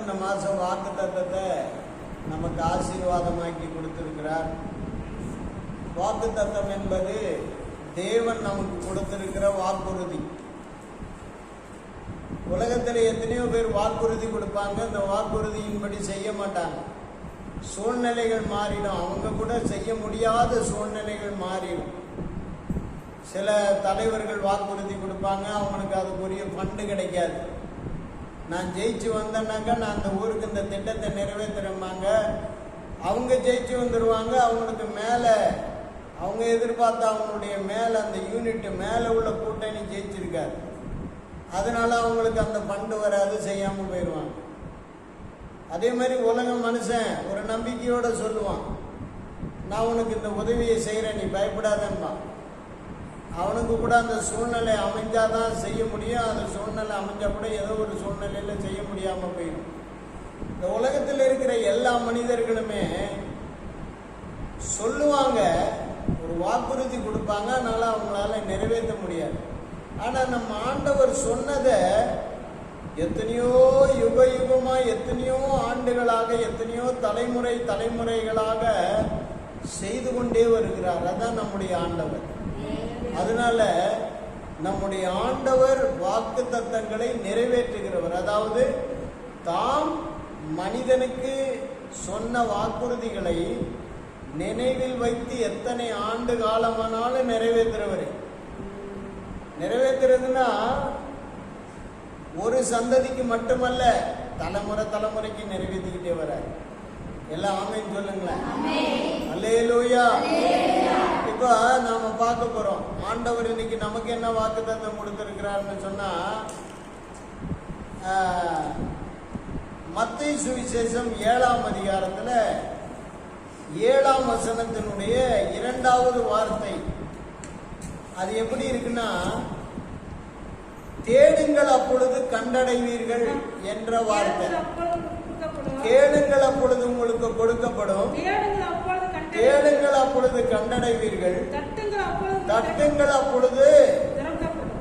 இந்த மாதம் வாக்கு தத்தத்தை நமக்கு ஆசீர்வாதமாக்கி கொடுத்திருக்கிறார். வாக்கு தத்தம் என்பது தேவன் நமக்கு கொடுத்திருக்கிற வாக்குறுதி. உலகத்தில் எத்தனையோ பேர் வாக்குறுதி கொடுப்பாங்க அந்த வாக்குறுதியின்படி செய்ய மாட்டாங்க. சூழ்நிலைகள் மாறிடும். அவங்க கூட செய்ய முடியாத சூழ்நிலைகள் மாறிடும். சில தலைவர்கள் வாக்குறுதி கொடுப்பாங்க அவங்களுக்கு அதுக்குரிய ஃபண்டு கிடைக்காது. நான் ஜெயிச்சு வந்தேன்னாக்கா நான் அந்த ஊருக்கு இந்த திட்டத்தை நிறைவேற்றுறேம்பாங்க அவங்க ஜெயிச்சு வந்துடுவாங்க அவங்களுக்கு மேலே அவங்க எதிர்பார்த்த அவங்களுடைய மேலே அந்த யூனிட் மேலே உள்ள கூட்டணி ஜெயிச்சிருக்காரு அதனால அவங்களுக்கு அந்த ஃபண்டு வராது செய்யாமல் போயிடுவாங்க அதே மாதிரி உலக மனுஷன் ஒரு நம்பிக்கையோட சொல்லுவான் நான் உனக்கு இந்த உதவியை செய்கிறேன் நீ பயப்படாதேன்பா அவனுக்கு கூட அந்த சூழ்நிலை அமைஞ்சால் தான் செய்ய முடியும். அந்த சூழ்நிலை அமைஞ்சால் கூட ஏதோ ஒரு சூழ்நிலையில் செய்ய முடியாமல் போயிடும். இந்த உலகத்தில் இருக்கிற எல்லா மனிதர்களுமே சொல்லுவாங்க ஒரு வாக்குறுதி கொடுப்பாங்க அதனால் அவங்களால நிறைவேற்ற முடியாது. ஆனால் நம்ம ஆண்டவர் சொன்னதை எத்தனையோ யுக யுகமாக எத்தனையோ ஆண்டுகளாக எத்தனையோ தலைமுறை தலைமுறைகளாக செய்து கொண்டே வருகிறார். அதான் நம்முடைய ஆண்டவர். அதனால நம்முடைய ஆண்டவர் வாக்கு தத்தங்களை நிறைவேற்றுகிறவர். அதாவது தாம் மனிதனுக்கு சொன்ன வாக்குறுதிகளை நினைவில் வைத்து எத்தனை ஆண்டு காலமானாலும் நிறைவேற்றுறவர் நிறைவேற்றுறதுன்னா ஒரு சந்ததிக்கு மட்டுமல்ல தலைமுறை தலைமுறைக்கு நிறைவேற்றிக்கிட்டே வரார் எல்லாம் ஆமைன்னு சொல்லுங்களேன். அல்லேலூயா. இப்போ நாம பார்க்க போறோம். ஆண்டவர் இன்னைக்கு நமக்கு என்ன வாக்கு தத்தம் கொடுத்திருக்கிறார்னு சொன்னா மத்திய சுவிசேஷம் ஏழாம் அதிகாரத்துல ஏழாம் வசனத்தினுடைய இரண்டாவது வார்த்தை. அது எப்படி இருக்குன்னா தேடுங்கள் அப்பொழுது கண்டடைவீர்கள் என்ற வார்த்தை. கேளுங்கள் அப்பொழுது உங்களுக்கு கொடுக்கப்படும். தேடுங்கள் அப்பொழுது கண்டடைவீர்கள். தட்டுங்கள் அப்பொழுது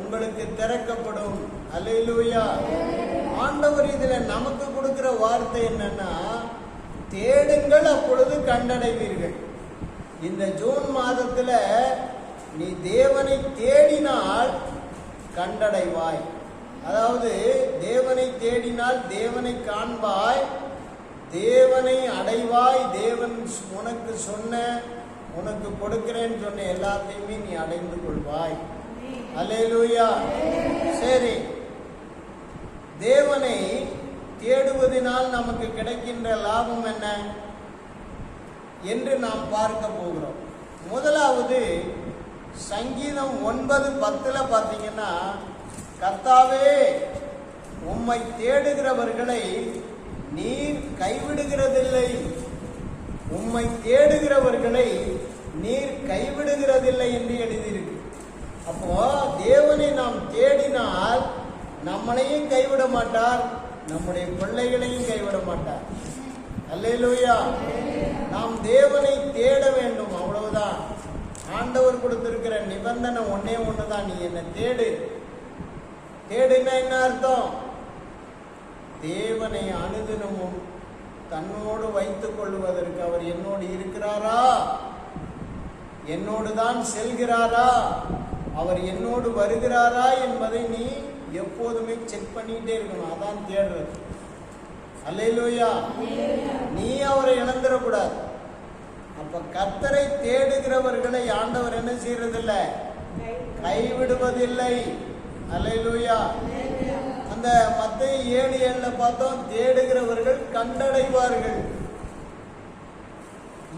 உங்களுக்கு திறக்கப்படும். அல்லேலூயா. ஆண்டவர் இதுல நமக்கு கொடுக்கிற வார்த்தை என்னன்னா தேடுங்கள் அப்பொழுது கண்டடைவீர்கள். இந்த ஜூன் மாதத்துல நீ தேவனை தேடினால் கண்டடைவாய். அதாவது தேவனை தேடினால் தேவனை காண்பாய். தேவனை அடைவாய் தேவன் உனக்கு சொன்ன உனக்கு கொடுக்கிறேன்னு சொன்ன எல்லாத்தையுமே நீ அடைந்து கொள்வாய். அல்லேலூயா. சரி. தேவனை தேடுவதனால் நமக்கு கிடைக்கின்ற லாபம் என்ன? என்று நாம் பார்க்க போகிறோம். முதலாவது சங்கீதம் ஒன்பது பத்தில் பார்த்தீங்கன்னா கர்த்தாவே உம்மை தேடுகிறவர்களை நீர் கைவிடுகிறதில்லை. உம்மை தேடுகிறவர்களை நீர் கைவிடுகிறதில்லை என்று எழுதியிருக்கு. அப்போ தேவனை நாம் தேடினால் நம்மளையும் கைவிட மாட்டார் நம்முடைய பிள்ளைகளையும் கைவிட மாட்டார். அல்லேலூயா. நாம் தேவனை தேட வேண்டும் அவ்வளவுதான். ஆண்டவர் கொடுத்திருக்கிற நிபந்தனை ஒன்னே ஒன்றுதான் நீ என்னை தேடு. தேடுன்னா என்ன அர்த்தம்? தேவனை அனுதினமும் தன்னோடு வைத்துக் கொள்வதற்கு அவர் என்னோடு இருக்கிறாரா? என்னோடு தான் செல்கிறாரா? அவர் என்னோடு வருகிறாரா என்பதை நீ எப்போதுமே செக் பண்ணிட்டே இருக்கணும். அதான் தேடுறது. அல்லையிலோயா நீ அவரை இழந்துடக்கூடாது. அப்ப கத்தரை தேடுகிறவர்களை ஆண்டவர் என்ன செய்யறதில்லை? கைவிடுவதில்லை. அல்லையிலோயா அந்த மத்திய ஏழு ஏழுல பார்த்தோம் தேடுகிறவர்கள் கண்டடைவார்கள்.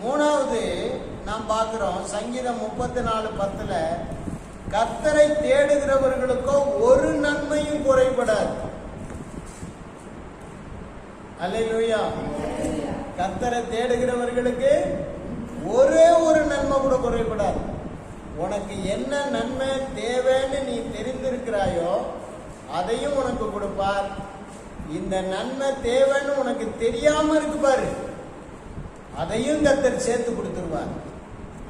மூணாவது நாம் பார்க்கிறோம் சங்கீதம் முப்பத்தி நாலு பத்துல கத்தரை தேடுகிறவர்களுக்கோ ஒரு நன்மையும் குறைபடாது. அல்லையா கத்தரை தேடுகிறவர்களுக்கு ஒரே ஒரு நன்மை கூட குறைபடாது. உனக்கு என்ன நன்மை தேவைன்னு நீ தெரிந்திருக்கிறாயோ அதையும் உனக்கு கொடுப்பார். இந்த நன்மை தேவைன்னு உனக்கு தெரியாம இருக்கு பாரு. அதையும் கத்தர் சேர்த்து கொடுத்துருவார்.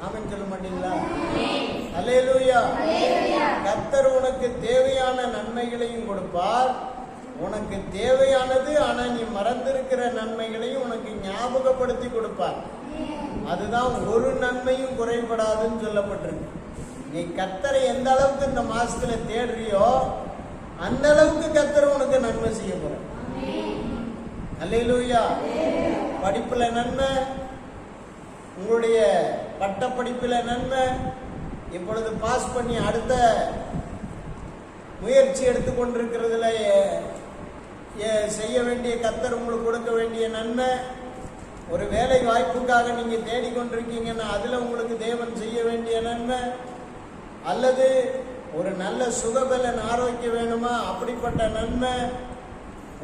ஆமென் சொல்ல மாட்டீங்களா? அல்லேலூயா கர்த்தர் உனக்கு தேவையான நன்மைகளையும் கொடுப்பார். உனக்கு தேவையானது ஆனா நீ மறந்திருக்கிற நன்மைகளையும் உனக்கு ஞாபகப்படுத்தி கொடுப்பார். அதுதான் ஒரு நன்மையும் குறைபடாதுன்னு சொல்லப்பட்டிருக்கு. நீ கர்த்தரை எந்த அளவுக்கு இந்த மாசத்துல தேடுறியோ அந்த அளவுக்கு கத்தர் உனக்கு நன்மை செய்ய போற அல்லேலூயா. படிப்புல நன்மை உங்களுடைய பட்ட படிப்புல நன்மை இப்பொழுது பாஸ் பண்ணி அடுத்த முயற்சி எடுத்துக்கொண்டிருக்கிறதுல எ- செய்ய வேண்டிய கத்தர் உங்களுக்கு கொடுக்க வேண்டிய நன்மை ஒரு வேலை வாய்ப்புக்காக நீங்க தேடிக்கொண்டிருக்கீங்கன்னா அதுல உங்களுக்கு தேவன் செய்ய வேண்டிய நன்மை அல்லது ஒரு நல்ல சுகபலன் ஆரோக்கியம் வேணுமா? அப்படிப்பட்ட நன்மை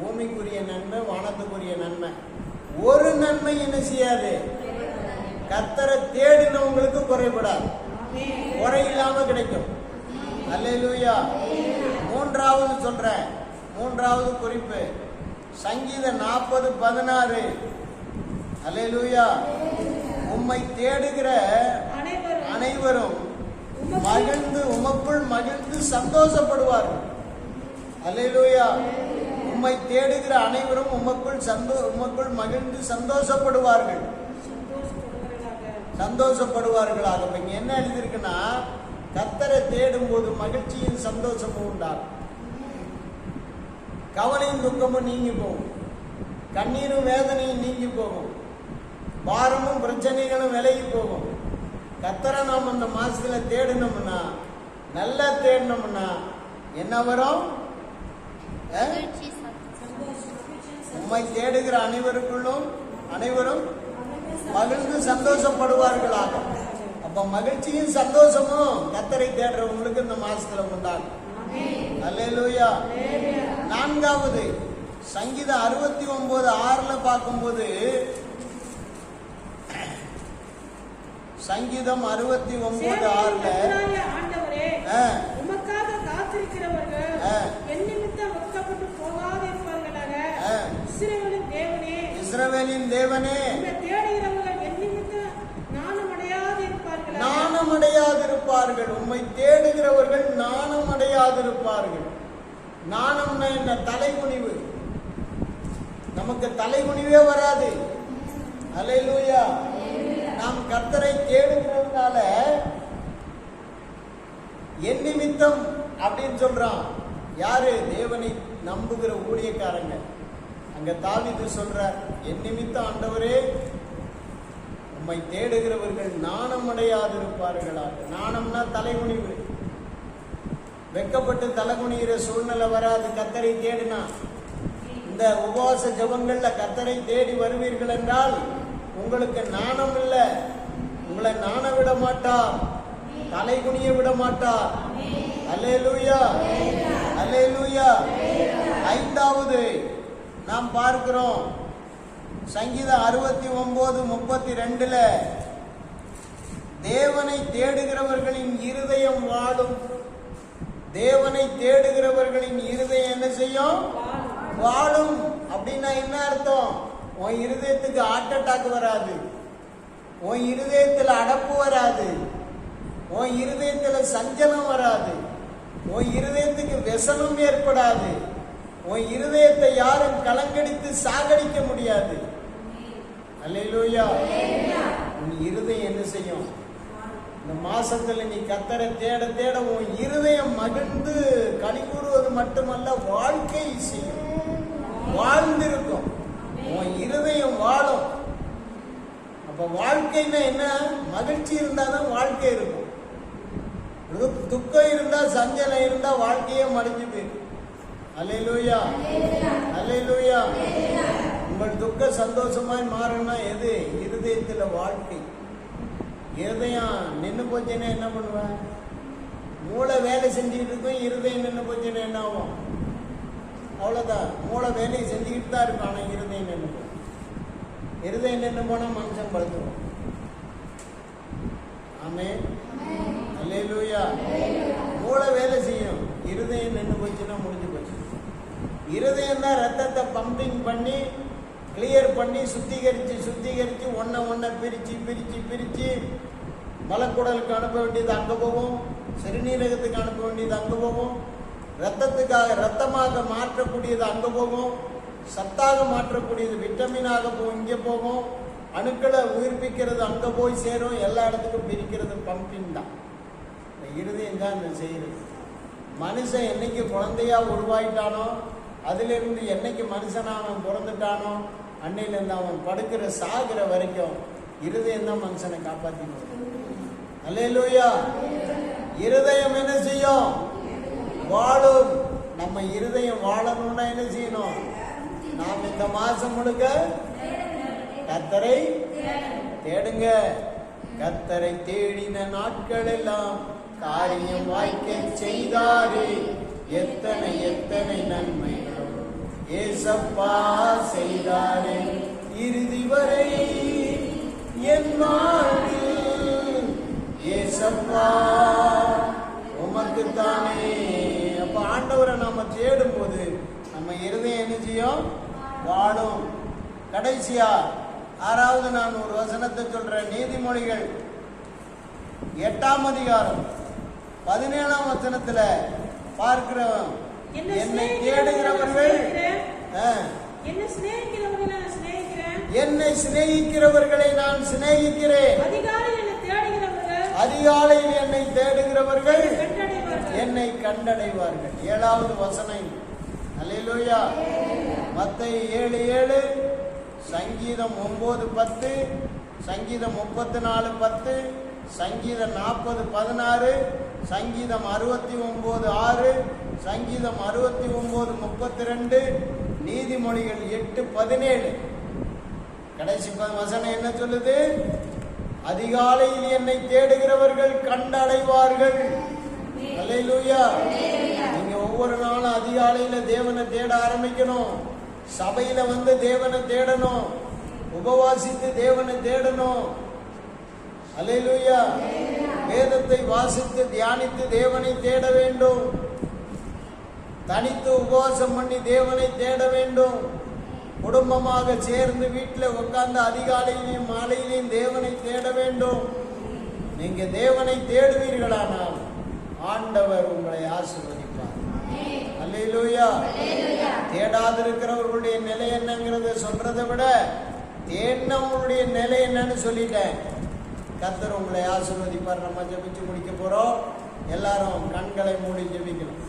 பூமிக்குரிய நன்மை வானத்துக்குரிய நன்மை. ஒரு நன்மை என்ன செய்யாது? கத்தரை தேடினவங்களுக்கு குறைபடாது. குறை இல்லாம கிடைக்கும். அல்லேலூயா. மூன்றாவது சொல்றேன். மூன்றாவது குறிப்பு. சங்கீத நாற்பது பதினாறு. அல்லேலூயா. உம்மை தேடுகிற அனைவரும். மகிழ்ந்து உமக்குள் சந்தோஷப்படுவார்கள் அலையிலூயா உம்மை தேடுகிற அனைவரும் உமக்குள் சந்தோ உமக்குள் மகிழ்ந்து சந்தோஷப்படுவார்கள். சந்தோஷப்படுவார்களாக. இப்ப இங்க என்ன எழுதியிருக்குன்னா கத்தரை தேடும் போது மகிழ்ச்சியும் சந்தோஷமும் உண்டாகும். கவலையும் துக்கமும் நீங்கி போகும். கண்ணீரும் வேதனையும் நீங்கி போகும். பாரமும் பிரச்சனைகளும் விலகி போகும். கத்தரை நாம் அந்த மாசத்துல தேடினோம்னா நல்லா தேடினோம்னா என்ன வரும். உம்மை தேடுகிற அனைவருக்குள்ளும் அனைவரும் மகிழ்ந்து சந்தோஷப்படுவார்களாக அப்ப மகிழ்ச்சியும் சந்தோஷமும் கத்தரை தேடுறவங்களுக்கு இந்த மாசத்துல உண்டாகும். அல்லேலூயா. நான்காவது சங்கீதம் அறுபத்தி ஒன்பது ஆறுல பார்க்கும்போது சங்கீதம் அறுபத்தி ஒன்பது ஆறுல உமக்காக காத்திருக்கிறவர்கள். என் நிமித்தம் வெட்கப்பட்டு போகாதிருப்பார்களாக. ஆ. இஸ்ரவேலின் தேவனே. இஸ்ரவேலின் தேவனே. தேடுகிறவர்கள் என் நிமித்தம் நாணமடையாதிருப்பார்களாக. நாணமடையாதிருப்பார்கள். உம்மை தேடுகிறவர்கள் நாணமடையாதிருப்பார்கள். நாணம்னா என்ன? தலைகுனிவு. நமக்கு தலைகுனிவே வராது. அல்லேலூயா. நாம் கர்த்தரை தேடுகிறதுனால என் நிமித்தம் அப்படின்னு சொல்றான். யாரு? தேவனை நம்புகிற ஊழியக்காரங்க. அங்க தாவிது சொல்றார் என் நிமித்தம் ஆண்டவரே உம்மை தேடுகிறவர்கள் நாணம் அடையாதிருப்பார்களாக நாணம்னா தலைகுனிவு. வெக்கப்பட்டு தலைகுனிகிற சூழ்நிலை வராது. கத்தரை தேடினா. இந்த உபவாச ஜபங்கள்ல கத்தரை தேடி வருவீர்கள் என்றால் உங்களுக்கு நாணம் இல்லை. உங்களை நாண விட மாட்டார் தலை குனிய விட மாட்டார் அல்லேலூயா. அல்லேலூயா. ஐந்தாவது நாம் பார்க்கிறோம். சங்கீதம் அறுபத்தி ஒன்பது முப்பத்தி ரெண்டுல தேவனை தேடுகிறவர்களின் இருதயம் வாடும் தேவனை தேடுகிறவர்களின் இருதயம் என்ன செய்யும்? வாழும். அப்படின்னா என்ன அர்த்தம்? உன் இருதயத்துக்கு ஹார்ட் அட்டாக் வராது. உன் இருதயத்தில் அடப்பு வராது. உன் இருதயத்தில் சஞ்சலம் வராது. உன் இருதயத்துக்கு விசனம் ஏற்படாது. உன் இருதயத்தை யாரும் கலங்கடித்து சாகடிக்க முடியாது. அல்லையிலூயா உன் இருதயம் என்ன செய்யும்? இந்த மாசத்துல நீ கத்தரை தேட தேட உன் இருதயம் மகிழ்ந்து கனி கூறுவது மட்டுமல்ல வாழ்க்கை செய்யும். வாழ்ந்திருக்கும். உன் இருதயம் வாழும். அப்ப வாழ்க்கைன்னா என்ன? மகிழ்ச்சி இருந்தாதான் வாழ்க்கை இருக்கும். துக்கம் இருந்தா சஞ்சலம் இருந்தா வாழ்க்கையே மடிஞ்சு போயிடும். அலை லூயா உங்கள் துக்க சந்தோஷமாய் மாறும்னா எது? இருதயத்தில் வாழ்க்கை. இருதயம் நின்று போச்சுன்னா என்ன பண்ணுவேன்? மூளை வேலை செஞ்சுக்கிட்டு இருக்கும் இருதயம் நின்று போச்சுன்னா என்ன ஆகும்? அவ்வளோதான் மூளை வேலையை செஞ்சுக்கிட்டு தான் இருக்கும் ஆனால் இருதயம் நின்று போகும். இருதயம் நின்று போனால் மனுஷன் பழுத்துவோம் ஆமே அல்லேலூயா. மூளை வேலை செய்யும். இருதயம் நின்று போச்சுன்னா முடிஞ்சு போச்சு. இருதயம் தான் ரத்தத்தை பம்பிங் பண்ணி கிளியர் பண்ணி சுத்திகரித்து சுத்திகரித்து ஒன்றை ஒன்றை பிரித்து பிரித்து பிரித்து மலக்குடலுக்கு அனுப்ப வேண்டியது அங்கே போகும். சிறுநீரகத்துக்கு அனுப்ப வேண்டியது அங்கே போகும். ரத்தத்துக்காக ரத்தமாக மாற்றக்கூடியது அங்கே போகும். சத்தாக மாற்றக்கூடியது விட்டமினாக போ இங்கே போகும். அணுக்களை உயிர்ப்பிக்கிறது அங்கே போய் சேரும். எல்லா இடத்துக்கும் பிரிக்கிறது பம்பிங் தான். இருதயம் தான் இந்த மனுஷன் என்னைக்கு குழந்தையா உருவாயிட்டானோ அதிலிருந்து என்னைக்கு மனுஷனாக அவன் பிறந்துட்டானோ அன்னையிலேருந்து அவன் படுக்கிற சாகிற வரைக்கும் இருதயம் தான் மனுஷனை காப்பாற்றினோம் அல்லேலூயா. இருதயம் என்ன செய்யும்? வாழும். நம்ம இருதயம் வாழணும்னா என்ன செய்யணும்? நாம் இந்த மாசம் முழுக்க கத்தரை தேடுங்க. கத்தரை தேடின நாட்கள் எல்லாம் காரியம் வாய்க்க செய்தாரே. எத்தனை எத்தனை நன்மைகள் ஏசப்பா செய்தாரே. இறுதி வரை என் வாழ்வில் ஏசப்பா உமக்குத்தானே. அப்ப ஆண்டவரை நாம தேடும் போது நம்ம இருதயம் என்ன செய்யும்? வாழும். கடைசியா ஆறாவது நான் ஒரு வசனத்தை சொல்றேன். நீதிமொழிகள் எட்டாம் அதிகாரம். பதினேழாம் வசனத்துல பார்க்கிறோம். என்னை தேடுகிறவர்கள் என்னை சிநேகிக்கிறவர்களை நான் சிநேகிக்கிறேன். அதிகாலையில் என்னை தேடுகிறவர்கள்? என்னை கண்டடைவார்கள். ஏழாவது வசனம். அல்லேலூயா. மத்தை ஏழு ஏழு சங்கீதம் ஒன்பது பத்து சங்கீதம் முப்பத்தி நாலு பத்து சங்கீதம் நாற்பது பதினாறு சங்கீதம் அறுபத்தி ஒம்பது ஆறு சங்கீதம் அறுபத்தி ஒன்பது முப்பத்தி ரெண்டு நீதிமொழிகள் எட்டு பதினேழு. கடைசி ப- வசனம் என்ன சொல்லுது? அதிகாலையில் என்னை தேடுகிறவர்கள் கண்டடைவார்கள். நீங்க ஒவ்வொரு நாளும் அதிகாலையில தேவனை தேட ஆரம்பிக்கணும். சபையில வந்து தேவனை தேடணும். உபவாசித்து தேவனை தேடணும். அல்லேலூயா வேதத்தை வாசித்து தியானித்து தேவனை தேட வேண்டும். தனித்து உபவாசம் பண்ணி தேவனை தேட வேண்டும். குடும்பமாக சேர்ந்து வீட்டில் உட்கார்ந்து அதிகாலையிலையும் மாலையிலையும் தேவனை தேட வேண்டும். நீங்க தேவனை தேடுவீர்களானால் ஆண்டவர் உங்களை ஆசீர்வதிப்பார். தேடாது தேடாதிருக்கிறவர்களுடைய நிலை என்னங்கிறத சொல்றதை விட தேடினவங்களுடைய நிலை என்னன்னு சொல்லிட்டேன். கத்தர் உங்களை ஆசிர்வதிப்பார். நம்ம ஜெபிச்சு முடிக்க போறோம். எல்லாரும் கண்களை மூடி ஜெபிக்கணும்